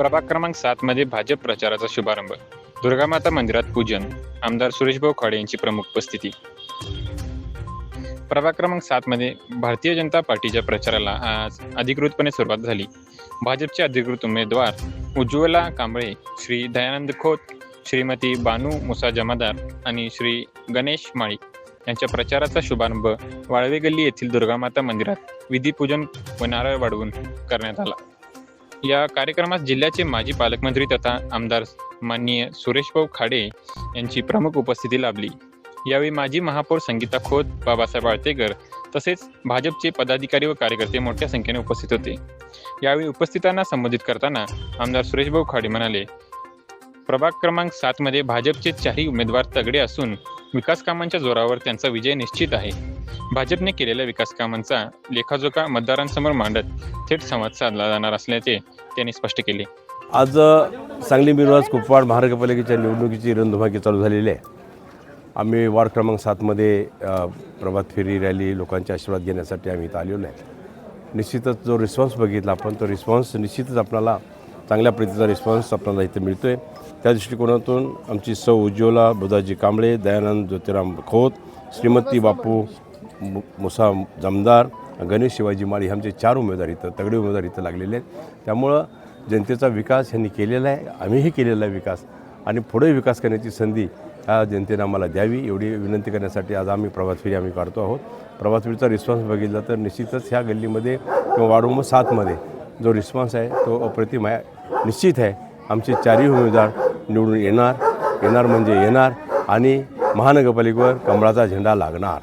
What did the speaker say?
प्रभाग क्रमांक सातमध्ये भाजप प्रचाराचा शुभारंभ. दुर्गामाता मंदिरात पूजन आमदार सुरेशभाऊ खाडे यांची प्रमुख उपस्थिती. प्रभाग क्रमांक सातमध्ये भारतीय जनता पार्टीच्या प्रचाराला आज अधिकृतपणे सुरुवात झाली. भाजपचे अधिकृत उमेदवार उज्ज्वला कांबळे श्री दयानंद खोत श्रीमती बानू मुसा जमादार आणि श्री गणेश माळी यांच्या प्रचाराचा शुभारंभ वाळवे गल्ली येथील दुर्गामाता मंदिरात विधीपूजन व नारळ वाढवून करण्यात आला. या कार्यक्रमात जिल्ह्याचे माजी पालकमंत्री तथा आमदार माननीय सुरेशभाऊ खाडे यांची प्रमुख उपस्थिती लाभली. यावेळी माजी महापौर संगीता खोत बाबासाहेब आळतेकर तसेच भाजपचे पदाधिकारी व कार्यकर्ते मोठ्या संख्येने उपस्थित होते. यावेळी उपस्थितांना संबोधित करताना आमदार सुरेशभाऊ खाडे म्हणाले प्रभाग क्रमांक सातमध्ये भाजपचे चारही उमेदवार तगडे असून विकास कामांच्या जोरावर त्यांचा विजय निश्चित आहे. भाजपने केलेल्या विकास कामांचा लेखाजोखा मतदारांसमोर मांडत थेट संवाद साधला जाणार असल्याचे त्यांनी स्पष्ट केले. आज सांगली मिरवाज कुपवाड महानगरपालिकेच्या निवडणुकीची रणधुमाकी चालू झालेली आहे. आम्ही वार्ड क्रमांक सातमध्ये प्रभात फेरी रॅली लोकांचे आशीर्वाद घेण्यासाठी आम्ही इथं आलेलो आहे. निश्चितच जो रिस्पॉन्स बघितला आपण तो रिस्पॉन्स निश्चितच आपल्याला चांगल्या प्रतीचा रिस्पॉन्स आपल्याला इथं मिळतो आहे त्या दृष्टिकोनातून आमची सौ उज्ज्वला बुधाजी कांबळे दयानंद ज्योतिराम खोत श्रीमती बापू मुसा जमदार गणेश शिवाजी माळी हे आमचे चार उमेदवार इथं तगडे उमेदवार इथं लागलेले आहेत. त्यामुळं जनतेचा विकास ह्यांनी केलेला आहे आम्हीही केलेला आहे विकास. आणि पुढे विकास करण्याची संधी ह्या जनतेनं आम्हाला द्यावी एवढी विनंती करण्यासाठी आज आम्ही प्रभात फेरी आम्ही काढतो आहोत. प्रभात फेरीचा रिस्पॉन्स बघितला तर निश्चितच ह्या गल्लीमध्ये किंवा वार्ड सातमध्ये जो रिस्पॉन्स आहे तो अप्रतिम आहे. निश्चित आहे आमचे चारही उमेदवार निवडून येणार. येणार म्हणजे येणार आणि महानगरपालिकेवर कमळाचा झेंडा लागणार.